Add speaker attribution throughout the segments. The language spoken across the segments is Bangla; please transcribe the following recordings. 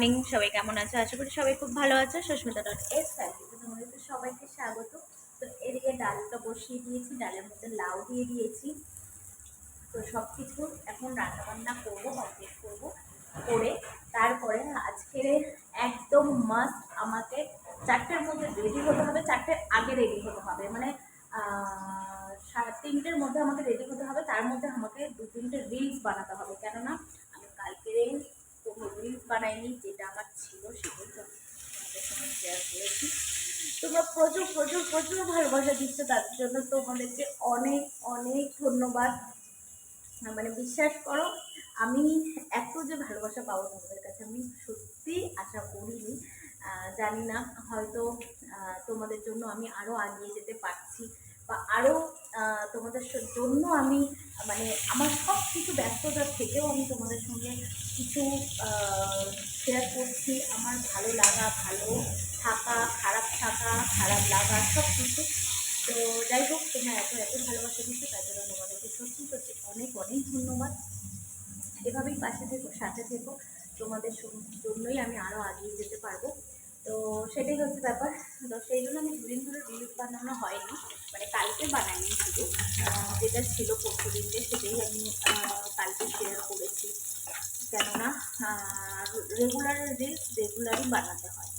Speaker 1: মর্নিং সবাই কেমন আছো? আশা করি সবাই খুব ভালো আছে। সুস্মিতা ডট এস তোমাদের সবাইকে স্বাগত। তো এদিকে ডালটা বসিয়ে দিয়েছি, ডালের মধ্যে লাউ দিয়ে দিয়েছি। তো সব কিছু এখন রান্নাবান্না করব কমপ্লিট করব, করে তারপরে আজকে একদম মাস্ট আমাকে চারটের মধ্যে রেডি হতে হবে, চারটের আগে রেডি হতে হবে। মানে সাড়ে তিনটের মধ্যে আমাকে রেডি হতে হবে, তার মধ্যে আমাকে দু তিনটে রিলস বানাতে হবে। কেননা বানাইনি যেটা আমার ছিল সেটাই তো তোমাদের সঙ্গে শেয়ার করেছি। তোমরা প্রচুর প্রচুর প্রচুর ভালোবাসা দিচ্ছ, তার জন্য তোমাদেরকে অনেক অনেক ধন্যবাদ। মানে বিশ্বাস করো, আমি এত যে ভালোবাসা পাবো তোমাদের কাছে, আমি সত্যি আশা করিনি। জানি না, হয়তো তোমাদের জন্য আমি আরও আগিয়ে যেতে পারছি, বা আরও তোমাদের জন্য আমি মানে আমার সব কিছু ব্যস্ততার থেকেও আমি তোমাদের সঙ্গে কিছু শেয়ার করছি। আমার ভালো লাগা, ভালো থাকা, খারাপ থাকা, খারাপ লাগা সব কিছু। তো যাই হোক, তোমরা এত এত ভালোবাসা দিচ্ছ তার জন্য তোমাদেরকে সত্যি সত্যি অনেক অনেক ধন্যবাদ। এভাবেই পাশে থেকো, সাথে থেকো। তোমাদের জন্যই আমি আরও আগিয়ে যেতে পারব। তো সেটাই হচ্ছে ব্যাপার। তো সেই জন্য আমি দুদিন ধরে রিলস বানানো হয়নি মানে কালকে বানাইনি শুধু যেটা ছিল পরশু দিনকে সেটাই আমি কালকে শেয়ার করেছি। কেননা রেগুলার রিলস রেগুলারই বানাতে হয়।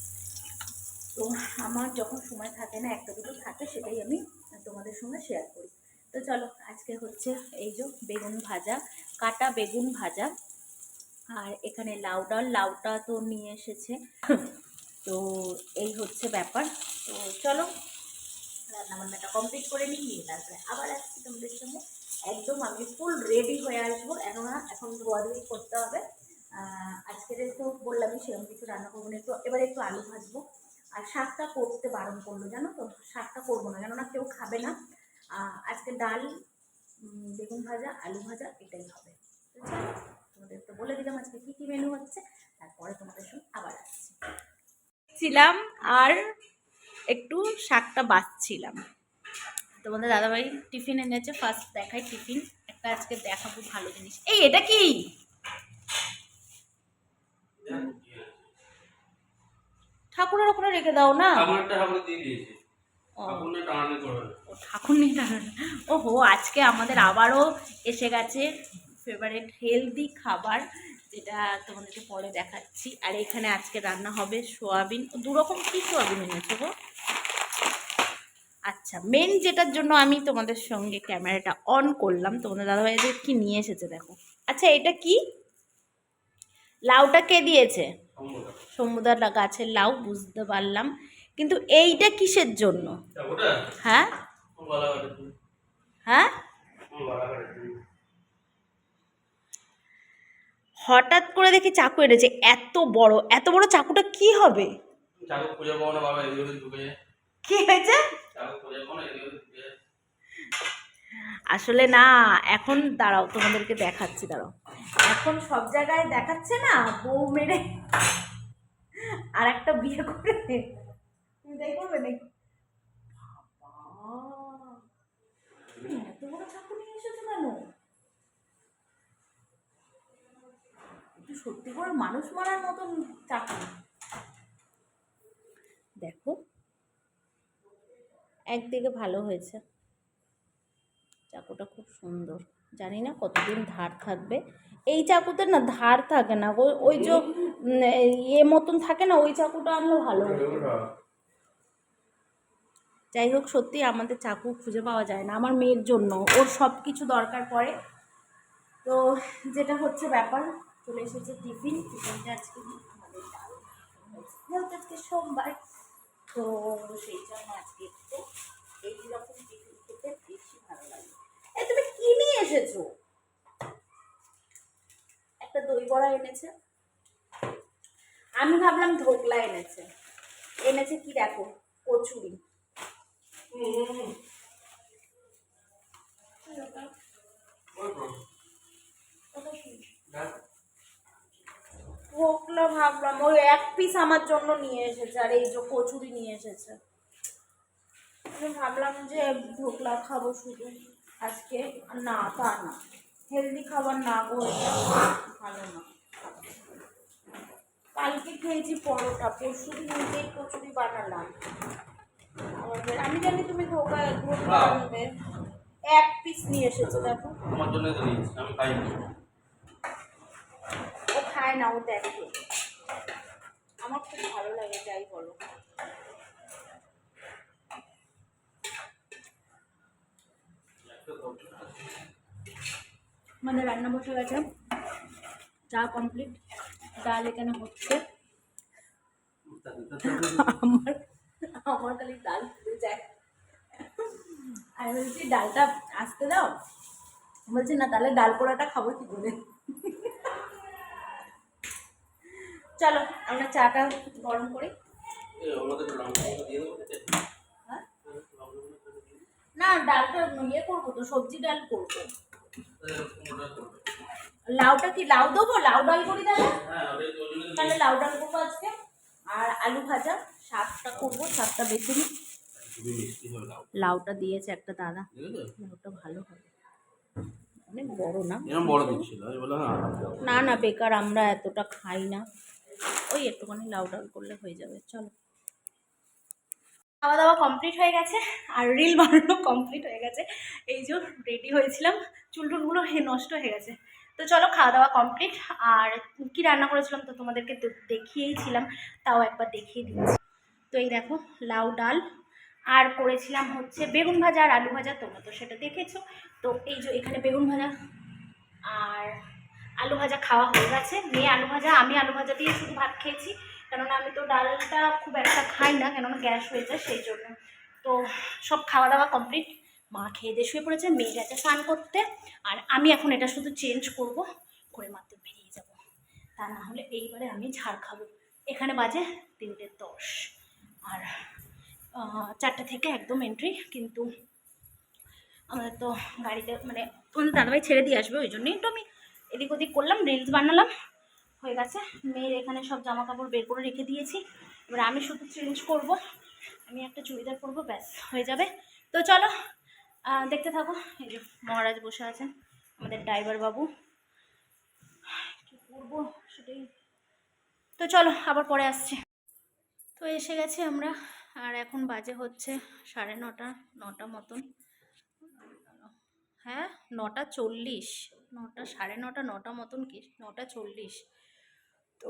Speaker 1: তো আমার যখন সময় থাকে না, একটা দুটো থাকে, সেটাই আমি তোমাদের সঙ্গে শেয়ার করি। তো চলো, আজকে হচ্ছে এই যে বেগুন ভাজা, কাটা বেগুন ভাজা, আর এখানে লাউ ডাল, লাউটা তো নিয়ে এসেছে। তো এই হচ্ছে ব্যাপার। তো চলো রান্নাবান্নাটা কমপ্লিট করে নিই তারপরে আবার আসছি তোমাদের সঙ্গে একদম আমি ফুল রেডি হয়ে আসব। এখন এখন ধোয়াধুয়ি করতে হবে। আজকের একটু বললামই সেরকম কিছু রান্না করব না। একটু এবার একটু আলু ভাজবো। আর শাকটা করতে বারণ করল, জানো তো? শাকটা করব না, কেননা কেউ খাবে না। আজকে ডাল বেগুন ভাজা, আলু ভাজা, এটাই হবে। তো তোমাদের তো বলে দিলাম আজকে কী কী মেনু হচ্ছে। তারপরে তোমাদের সঙ্গে আবার আসছি। ছিলাম আর একটু শাকটা বাছছিলাম তোমাদের দাদাভাই টিফিন এনেছে ফার্স্ট দেখাই টিফিন। একটা আজকে দেখাবো ভালো জিনিস। এই এটা কি? ঠাকুরের ওখানে রেখে দাও না। ও,
Speaker 2: টানানি
Speaker 1: ও ঠাকুর নেই টানানো। ওহো আজকে আমাদের আবারও এসে গেছে ফেভারিট হেলদি খাবার। যেটা তোমাদেরকে পরে দেখাচ্ছি। আর এখানে আজকে রান্না হবে সোয়াবিন। দুরকম কি সোয়াবিন এনেছো গো? আচ্ছা মেন যেটার জন্য আমি তোমাদের সঙ্গে ক্যামেরাটা অন করলাম তোমাদের দাদাভাই যে কি নিয়ে এসেছে দেখো। আচ্ছা এটা কি? লাউটা কে দিয়েছে। সমুদার গাছের লাউ বুঝতে পারলাম। কিন্তু এইটা কিসের জন্য? হ্যাঁ। হ্যাঁ
Speaker 2: আমার গলা কাটে তুমি।
Speaker 1: হঠাৎ করে দেখি চাকু এনেছে এত বড় এত বড় চাকুটা কি হবে? কি হয়েছে? আসলে না এখন দাঁড়াও তোমাদেরকে দেখাচ্ছি দাঁড়াও। এখন সব জায়গায় দেখাচ্ছে না বউ মেরে আর একটা বিয়ে করে তুমি তাই করবে নাকি বাবা, তুমি এত বড় চাকু নিয়ে এসেছ কেন সত্যি করে মানুষ মারার মতন চাকু দেখো। একদিকে ভালো হয়েছে। চাকুটা খুব সুন্দর। জানি না কতদিন ধার থাকবে। এই চাকুতে না ধার থাকে না। ওই ওই যে ইয়ে মতন থাকে না, ওই চাকুটা আনলে ভালো। যাই হোক, সত্যি আমাদের চাকু খুঁজে পাওয়া যায় না, আমার মেয়ের জন্য। ওর সব কিছু দরকার পড়ে। তো যেটা হচ্ছে ব্যাপার চলে এসেছে টিফিন। টিফিনটা আজকে আমাদের ডাল। যেহেতু আজকে সোমবার, তো সেই জন্য আজকে একটু এইরকম টিফিন খেতে বেশি ভালো লাগে। এই তুমি কি নিয়ে এসেছ? একটা দই বড়া এনেছে। আমি ভাবলাম ধোকলা এনেছে। এনেছে কি দেখো? কচুরি। ধোকলা ভাবলাম ওই এক পিস আমার জন্য নিয়ে এসেছে আর এই যে কচুরি নিয়ে এসেছে। আমি ভাবলাম যে ঢোকলা খাব শুধু। আজকে না তা না। হেলদি খাবার না গো এটা ভালো না। কালকে খেয়েছি পরোটা পরশু দিন নিজেই কচুরি বানালাম। আমি জানি তুমি ধোকা ধোকা আনবে। এক পিস নিয়ে এসেছ দেখো।
Speaker 2: আমার জন্য আমি খাই না
Speaker 1: ও খায় না ও দেখে। আমার খুব ভালো লাগে, যাই বলো। মানে রান্না বসে গেছে, চা কমপ্লিট ডাল এখানে হচ্ছে। আমার আমার খালি ডাল ফুটে যায় আমি বলছি, ডালটা আসতে দাও। বলছি, না, তাহলে ডাল পোড়াটা খাব কি করে? চলো আমরা চাটা গরম করি? হ্যাঁ? না ডালটা ইয়ে করব তো সবজি ডাল করব। লাউটা কি লাউ দেবো? লাউ ডাল করি তাহলে?
Speaker 2: হ্যাঁ
Speaker 1: তাহলে লাউ ডাল করব আজকে। আর আলু ভাজা শাকটা করব শাকটা বেছে নিই। লাউটা। দিয়েছে একটা দাদা? লাউটা ভালো হবে। অনেক বড় না?
Speaker 2: বড় হ্যাঁ
Speaker 1: না না বেকার আমরা এতটা খাই না। ওই একটুখানি লাউ ডাল করলে হয়ে যাবে, চলো। খাওয়া দাওয়া কমপ্লিট হয়ে গেছে, আর রিল বানানো কমপ্লিট হয়ে গেছে। এই যে রেডি হয়েছিলাম চুল টুলগুলো হে নষ্ট হয়ে গেছে। তো চলো খাওয়া দাওয়া কমপ্লিট আর কি রান্না করেছিলাম তো তোমাদেরকে দেখিয়েইছিলাম তাও একবার দেখিয়ে দিচ্ছি। তো এই দেখো, লাউ ডাল। আর করেছিলাম হচ্ছে বেগুন ভাজা আর আলু ভাজা, তোমরা তো সেটা দেখেছ। তো এই যে এখানে বেগুন ভাজা আর আলু ভাজা খাওয়া হয়ে গেছে। মেয়ে আলু ভাজা, আমি আলু ভাজা দিয়ে শুধু ভাত খেয়েছি। কেননা আমি তো ডালটা খুব একটা খাই না, কেননা গ্যাস হয়ে যায় সেই জন্য। তো সব খাওয়া দাওয়া কমপ্লিট। মা খেয়ে দিয়ে শুয়ে পড়েছে মেয়ে গেছে স্নান করতে। আর আমি এখন এটা শুধু চেঞ্জ করব, করে মাত্র বেরিয়ে যাব। তা না হলে এইবারে আমি ঝাড় খাব। এখানে বাজে তিনটে দশ। আর চারটে থেকে একদম এন্ট্রি কিন্তু আমাদের তো গাড়িতে মানে তোমাদের দাদাভাই ছেড়ে দিয়ে আসবে ওই জন্যই তো আমি এদিক ওদিক করলাম রিলস বানালাম। হয়ে গেছে। মেয়ের এখানে সব জামা কাপড় বের করে রেখে দিয়েছি। এবার আমি শুধু চেঞ্জ করব। আমি একটা চুড়িদার পরবো, ব্যাস, হয়ে যাবে। তো চলো দেখতে থাকো। এই যে মহারাজ বসে আছেন, আমাদের ড্রাইভার বাবু। কী করব সেটাই। তো চলো, আবার পরে আসছি। তো এসে গেছি আমরা, আর এখন বাজে হচ্ছে সাড়ে নটা নটা মতন। হ্যাঁ নটা চল্লিশ। নটা, সাড়ে নটা নটা মতন কি? নটা চল্লিশ। তো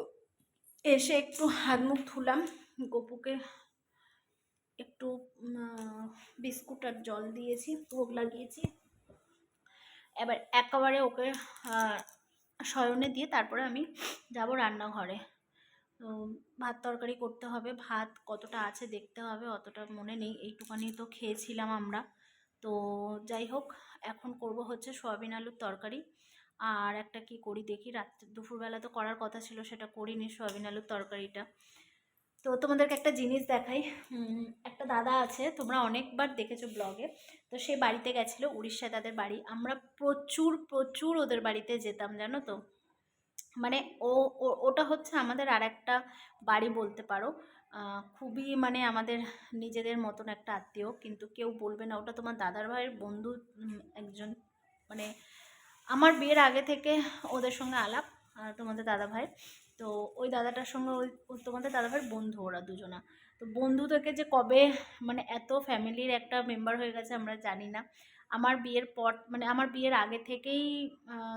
Speaker 1: এসে একটু হাত মুখ ধুলাম, গপুকে একটু বিস্কুট আর জল দিয়েছি, ভোগ লাগিয়েছি। এবার একেবারে ওকে শয়নে দিয়ে তারপরে আমি যাব রান্নাঘরে। তো ভাত তরকারি করতে হবে, ভাত কতটা আছে দেখতে হবে, অতটা মনে নেই, এইটুখানি তো খেয়েছিলাম আমরা। তো যাই হোক, এখন করব হচ্ছে সোয়াবিন আলুর তরকারি। আর একটা কি করি দেখি, রাত্রে, দুপুরবেলা তো করার কথা ছিল, সেটা করিনি সোয়াবিন আলুর তরকারিটা। তো তোমাদেরকে একটা জিনিস দেখাই। একটা দাদা আছে, তোমরা অনেকবার দেখেছ ব্লগে, তো সে বাড়িতে গেছিল, উড়িষ্যায় তাদের বাড়ি। আমরা প্রচুর প্রচুর ওদের বাড়িতে যেতাম, জানো তো? মানে ও ওটা হচ্ছে আমাদের আর একটা বাড়ি বলতে পারো। খুবই মানে আমাদের নিজেদের মতন একটা আত্মীয়। কিন্তু কেউ বলবে না, ওটা তোমার দাদার ভাইয়ের বন্ধু একজন। মানে আমার বিয়ের আগে থেকে ওদের সঙ্গে আলাপ তোমাদের দাদা ভাই। তো ওই দাদাটার সঙ্গে ওই তোমাদের দাদা ভাইয়ের বন্ধু ওরা দুজনা। তো বন্ধু থেকে যে কবে মানে এত ফ্যামিলির একটা মেম্বার হয়ে গেছে আমরা জানি না। আমার বিয়ের পর মানে আমার বিয়ের আগে থেকেই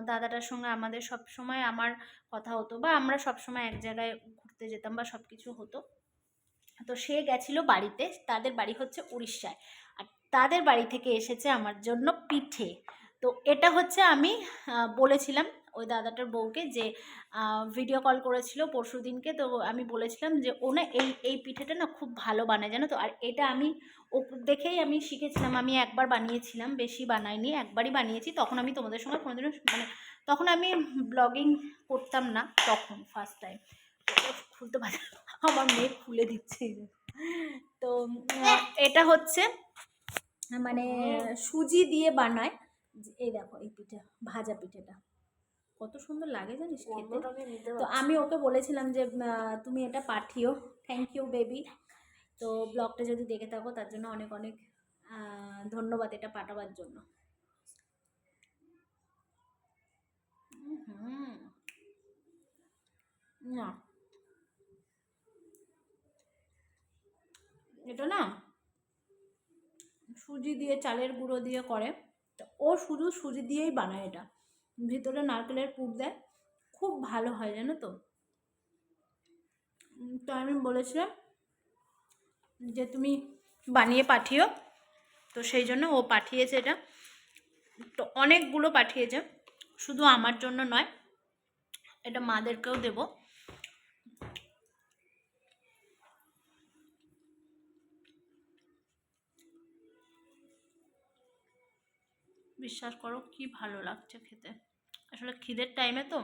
Speaker 1: দাদাটার সঙ্গে আমাদের সব সময় আমার কথা হতো, বা আমরা সব সময় এক জায়গায় ঘুরতে যেতাম বা সব কিছু হতো। তো সে গেছিল বাড়িতে, তাদের বাড়ি হচ্ছে উড়িষ্যায়। আর তাদের বাড়ি থেকে এসেছে আমার জন্য পিঠে। তো এটা হচ্ছে আমি বলেছিলাম ওই দাদাটার বউকে যে ভিডিও কল করেছিল পরশু দিনকে, তো আমি বলেছিলাম যে, ও না, এই এই পিঠেটা না খুব ভালো বানায় জানো তো। আর এটা আমি ও দেখেই আমি শিখেছিলাম, আমি একবার বানিয়েছিলাম, বেশি বানাইনি, একবারই বানিয়েছি, তখন আমি তোমাদের সঙ্গে কোনোদিনও মানে তখন আমি ব্লগিং করতাম না, তখন ফার্স্ট টাইম খুলতে পারি আমার মেয়ে খুলে দিচ্ছে। তো এটা হচ্ছে মানে সুজি দিয়ে বানায়। এই দেখো এই পিঠে ভাজা পিঠেটা। কত সুন্দর লাগে জানিস খেতে। তো আমি ওকে বলেছিলাম যে তুমি এটা পাঠিও। থ্যাংক ইউ বেবি তো ব্লগটা যদি দেখে থাকো তার জন্য অনেক অনেক ধন্যবাদ এটা পাঠাবার জন্য। হুম না। এটা না সুজি দিয়ে, চালের গুঁড়ো দিয়ে করে। ও শুধু সুজি দিয়েই বানায় এটা। ভিতরে নারকেলের পুর দেয়। খুব ভালো হয়, জানো তো? তো আমি বলেছিলাম যে তুমি বানিয়ে পাঠিও। তো সেই জন্য ও পাঠিয়েছে এটা। তো অনেকগুলো পাঠিয়েছে। শুধু আমার জন্য নয়, এটা মাদেরকেও দেবো। বিশ্বাস করো কি ভালো লাগছে খেতে। আসলে খিদের টাইমে তো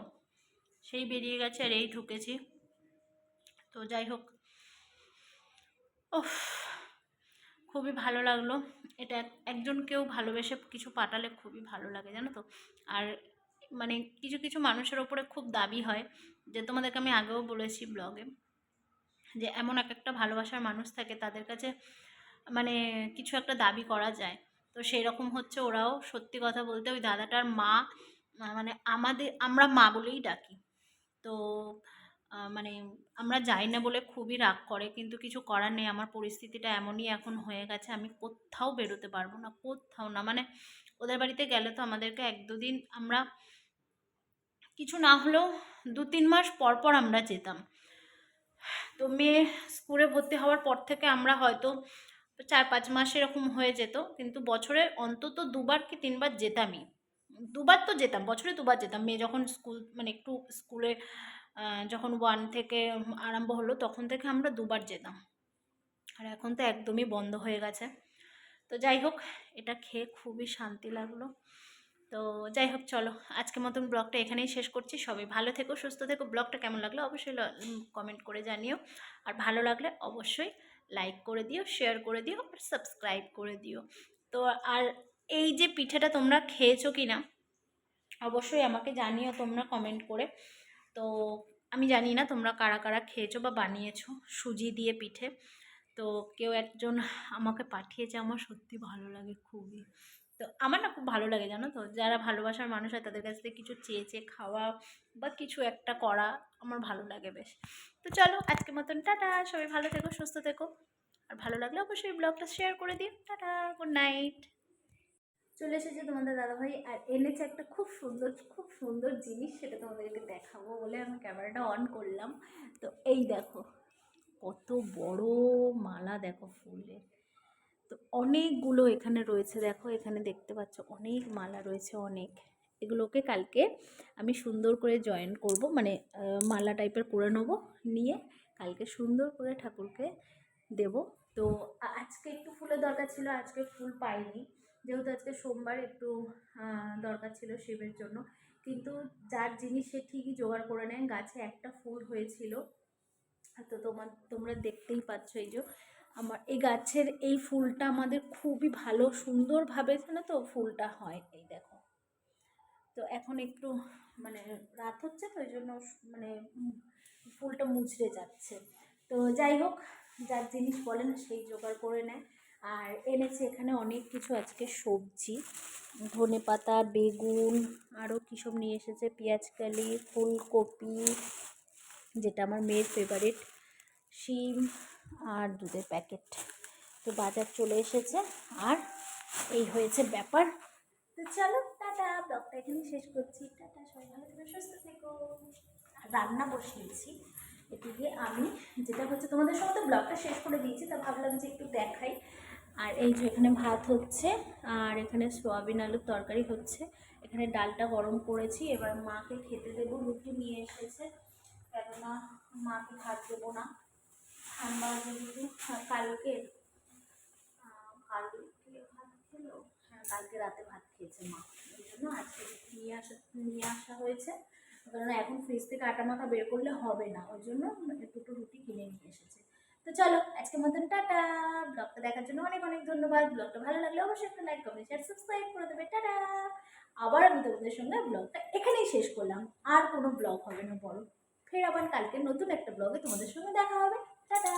Speaker 1: সেই বেরিয়ে গেছে আর এই ঢুকেছি। তো যাই হোক ওফ খুবই ভালো লাগল। এটা এক- একজনকেও ভালোবেসে কিছু পাঠালে খুবই ভালো লাগে, জানো তো? আর মানে কিছু কিছু মানুষের ওপরে খুব দাবি হয়, যে তোমাদেরকে আমি আগেও বলেছি ব্লগে, যে এমন এক একটা ভালোবাসার মানুষ থাকে, তাদের কাছে মানে কিছু একটা দাবি করা যায়। তো সেই রকম হচ্ছে ওরাও সত্যি কথা বলতে ওই দাদাটার মা মানে আমাদের, আমরা মা বলেই ডাকি। তো মানে আমরা যাই না বলে খুবই রাগ করে, কিন্তু কিছু করার নেই। আমার পরিস্থিতিটা এমনই এখন হয়ে গেছে, আমি কোথাও বেরোতে পারব না, কোথাও না। মানে ওদের বাড়িতে গেলে তো আমাদেরকে এক দুদিন আমরা কিছু না হলেও দু তিন মাস পর পর আমরা যেতাম। তো মেয়ে স্কুলে ভর্তি হওয়ার পর থেকে আমরা হয়তো চার পাঁচ মাস এরকম হয়ে যেত, কিন্তু বছরে অন্তত দুবার কি তিনবার যেতামই। দুবার তো যেতাম, বছরে দুবার যেতাম। মেয়ে যখন স্কুল মানে একটু স্কুলে যখন ওয়ান থেকে আরম্ভ হলো, তখন থেকে আমরা দুবার যেতাম। আর এখন তো একদমই বন্ধ হয়ে গেছে। তো যাই হোক, এটা খেয়ে খুবই শান্তি লাগল। তো যাই হোক, চলো, আজকের মতন ব্লগটা এখানেই শেষ করছি। সবাই ভালো থেকো, সুস্থ থেকো। ব্লগটা কেমন লাগল অবশ্যই কমেন্ট করে জানিও। আর ভালো লাগলে অবশ্যই লাইক করে দিও শেয়ার করে দিও, আর সাবস্ক্রাইব করে দিও। তো আর এই যে পিঠাটা তোমরা খেয়েছো কি না অবশ্যই আমাকে জানিও তোমরা কমেন্ট করে। তো আমি জানি না তোমরা কারা কারা খেয়েছো বা বানিয়েছো সুজি দিয়ে পিঠে। তো কেউ একজন আমাকে পাঠিয়েছে, আমার সত্যি ভালো লাগে খুবই। তো আমার না খুব ভালো লাগে জানো তো? যারা ভালোবাসার মানুষ হয় তাদের কাছ থেকে কিছু চেয়ে চেয়ে খাওয়া বা কিছু একটা করা আমার ভালো লাগে বেশ। তো চলো আজকের মতন টাটা, সবাই ভালো থেকো, সুস্থ থেকো। আর ভালো লাগলে অবশ্যই ব্লগটা শেয়ার করে দিও। টাটা গুড নাইট চলে এসেছে তোমাদের দাদাভাই আর এনেছে একটা খুব সুন্দর খুব সুন্দর জিনিস সেটা তোমাদেরকে দেখাবো বলে আমি ক্যামেরাটা অন করলাম। তো এই দেখো, কত বড় মালা দেখো ফুলের। তো অনেকগুলো এখানে রয়েছে, দেখো এখানে দেখতে পাচ্ছ অনেক মালা রয়েছে, অনেক। এগুলোকে কালকে আমি সুন্দর করে জয়েন করব মানে মালা টাইপের করে নেব, নিয়ে কালকে সুন্দর করে ঠাকুরকে দেব। তো আজকে একটু ফুলের দরকার ছিল, আজকে ফুল পাইনি। যেহেতু আজকে সোমবার একটু দরকার ছিল শিবের জন্য। কিন্তু যার জিনিস সে ঠিকই জোগাড় করে নেয়। গাছে একটা ফুল হয়েছিল। তো তোমার তোমরা দেখতেই পাচ্ছ এই যে আমার, এই গাছের এই ফুলটা আমাদের খুবই ভালো, সুন্দরভাবে জানো তো ফুলটা হয়, এই দেখো। তো এখন একটু মানে রাত হচ্ছে তো, ওই জন্য মানে ফুলটা মুচড়ে যাচ্ছে। তো যাই হোক, যার জিনিস বলে না সেই জোগাড় করে নেয়। আর এনেছে এখানে অনেক কিছু, আজকে সবজি। ধনে পাতা, বেগুন আরও কী সব নিয়ে এসেছে পেঁয়াজকালি ফুলকপি, যেটা আমার মেয়ের ফেভারিট শিম আর দুধের প্যাকেট। তো বাজার চলে এসেছে। আর এই হয়েছে ব্যাপার। তো চলো, টাটা, ব্লগটা এখানে শেষ করছি। টাটা, সবাই ভালো থেকো, সুস্থ থেকো। রান্না বসিয়েছি। এদিকে আমি যেটা হচ্ছে তোমাদের সঙ্গে তো ব্লগটা শেষ করে দিয়েছি, তা ভাবলাম যে একটু দেখাই। আর এই যে এখানে ভাত হচ্ছে, আর এখানে সোয়াবিন আলুর তরকারি হচ্ছে। এখানে ডালটা গরম করেছি, এবার মাকে খেতে দেবো, রুটি নিয়ে এসেছে। কেননা মাকে ভাত দেবো না। ঠান্ডা যেহেতু হ্যাঁ, কালকে কালকে ভাত খেলো? হ্যাঁ কালকে রাতে ভাত খেয়েছে মা। ওই জন্য আজকে নিয়ে আসা নিয়ে আসা হয়েছে। কারণ এখন ফ্রিজ থেকে আটা মাখা বের করলে হবে না। ওই জন্য দুটো রুটি কিনে নিয়ে এসেছে। তো চলো আজকের মতন টাটা। ব্লগটা দেখার জন্য অনেক অনেক ধন্যবাদ। ব্লগটা ভালো লাগলে অবশ্যই একটা লাইক কমেন্ট শেয়ার সাবস্ক্রাইব করে দেবে। টাটা! আবার আমি তোমাদের সঙ্গে ব্লগটা এখানেই শেষ করলাম। আর কোনো ব্লগ হবে না বড় ফের আবার কালকে নতুন একটা ব্লগে তোমাদের সঙ্গে দেখা হবে। টাটা